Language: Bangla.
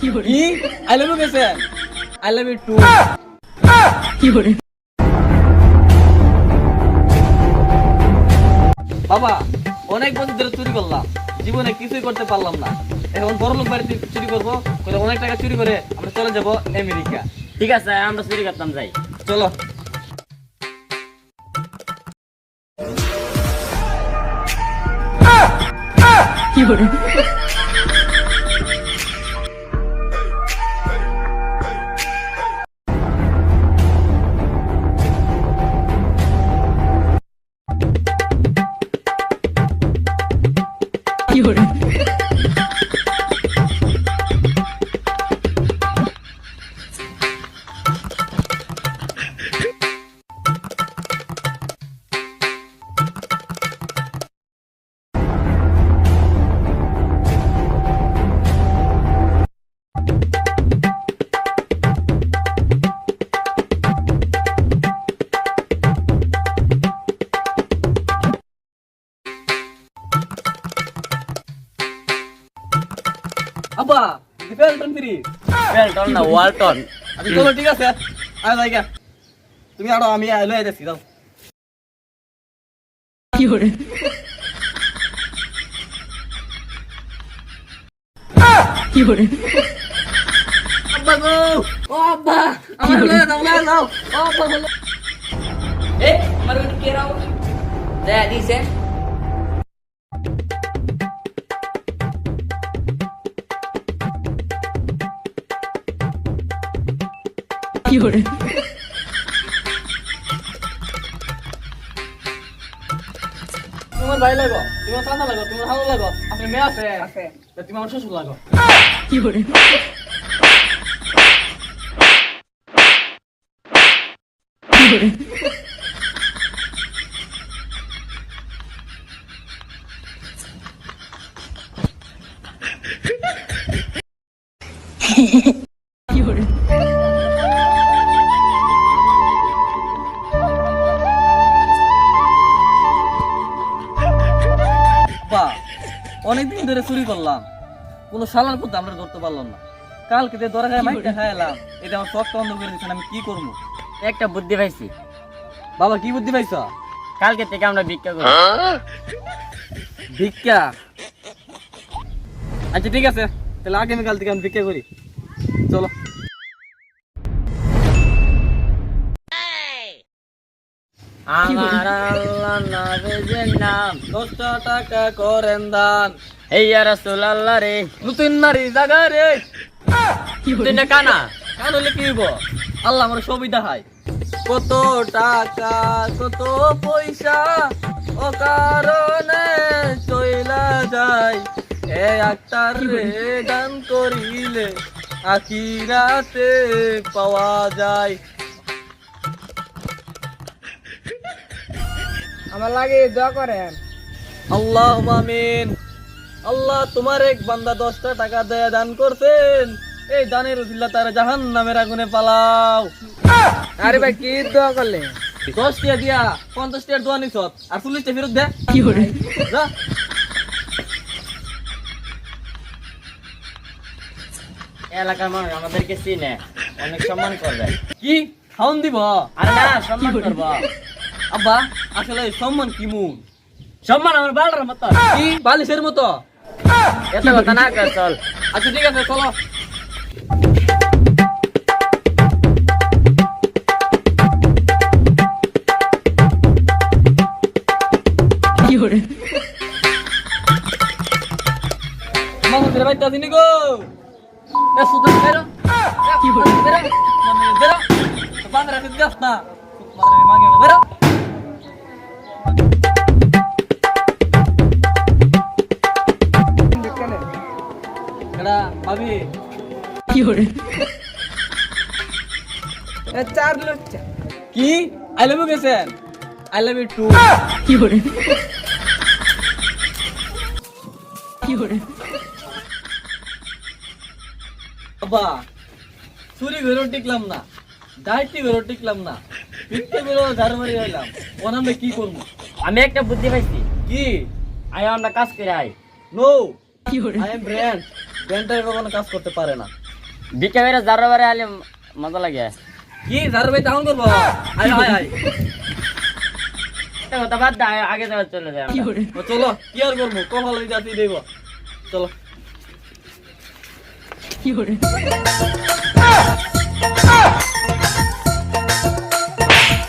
কি আই লাভ ইউ গেছে আই লাভ ইউ টু বাবা অনেক বছর ধরে চুরি করলাম। জীবনে কিছুই করতে পারলাম না। এখন বড় লোক বাড়িতে চুরি করব করে অনেক টাকা চুরি করে আমরা চলে যাব আমেরিকা। ঠিক আছে আমরা চুরি করতাম যাই। চলো। जोड़ আব্বা ফ্রি। বেলটন না ওয়ালটন। আচ্ছা চলো ঠিক আছে। আয় জায়গা তুমি আরও আমি লয়ে যাচ্ছি যাও। আব্বা গো। ও আব্বা আমার লয়ে যাও লয়ে যাও। ও আব্বা গো এ আমার কে রাও? দে দিছে। তোমার ভাই লাগো তোমার চাচা লাগো তোমার ভালো লাগো আপনার মেয়ে আছে আছে। তুমি আমার শ্বশুর লাগো। বা অনেকদিন ধরে চুরি করলাম। কোনো সালার মধ্যে আমরা ধরতে পারলাম না। কালকে যে দরকার মাইকটা খাই এলাম এটা আমার চোখটা বন্ধ করে দিচ্ছেন আমি কি করব? একটা বুদ্ধি পাইছি। বাবা কি বুদ্ধি পাইছ? কালকে থেকে আমরা ভিক্ষা করি ভিক্ষা? আচ্ছা ঠিক আছে। তাহলে আগামীকাল থেকে আমি ভিক্ষা করি। চলো। আমার আল্লাহ নবীর নাম দশটা টাকা করেন দান। এই রাসূল আল্লাহ রে নতুন নারী জাগা রে। তুই না কানা কান হলে কি হইব? আল্লাহ আমার সুবিধা হয়। কত টাকা কত পয়সা ও কারণে চইলা যায়। এ একটার রে গান করিলে আখিরাতে পাওয়া যায়। আমার লাগে দোয়া করেন। আল্লাহ আমিন। আল্লাহ তোমার এক বান্দা দশটা টাকা দেয়া দান করছেন। এই দানের উচিল্লা তার জাহান নামের আগুনে পালাও। আরে ভাই কি দোয়া করলেন? দশ টিয়া দিয়া পঞ্চাশ টিয়ার দোয়া নিছ। আর চল্লিশটা ফেরত দে। কি করে যা। এলাকার মানুষ আমাদেরকে চিনে অনেক সম্মান করবে। কি? খাওন দিব? আরে না সম্মান করব। আব্বা আসলে সম্মান কি মুন সম্মান আমার বালর মতো। কি? বালিশের মতো। এত কথা না কর চল। আচ্ছা ঠিক আছে চলো। মামুদের বাইতে আসিনি গো? এ সুতরাং বেরো। কি বলে বেরো। মামুদের বেরো। বাংলা রাখতে যাস না মামুদের মাগে বেরো চার লুচ্চা। কি? আই লাভ ইউ গেছেন আই লাভ ইউ টু বাবা চুরি ঘরেও টিকলাম না ডাইটি ঘরেও টিকলাম না পিঠে ঘরেও ঝাড় মারি হইলাম ওন আমরা কি করব? আমি একটা বুদ্ধি পাইছি। কি? আয় আমরা কাজ করে আয়। নো আই এম ব্র্যান্ড ব্র্যান্ডটা কখনো কাজ করতে পারে না। বিকে বেড়ে যার বারে আলে মজা লাগে। কি স্যার ভাই ডাউন করব? আয় আয় আয়। তো কথা বাদ দে আগে- যাও চলে চলে যায় করে? ও চলো কি আর করব? কপাল যাতে দেব। চলো। কি hore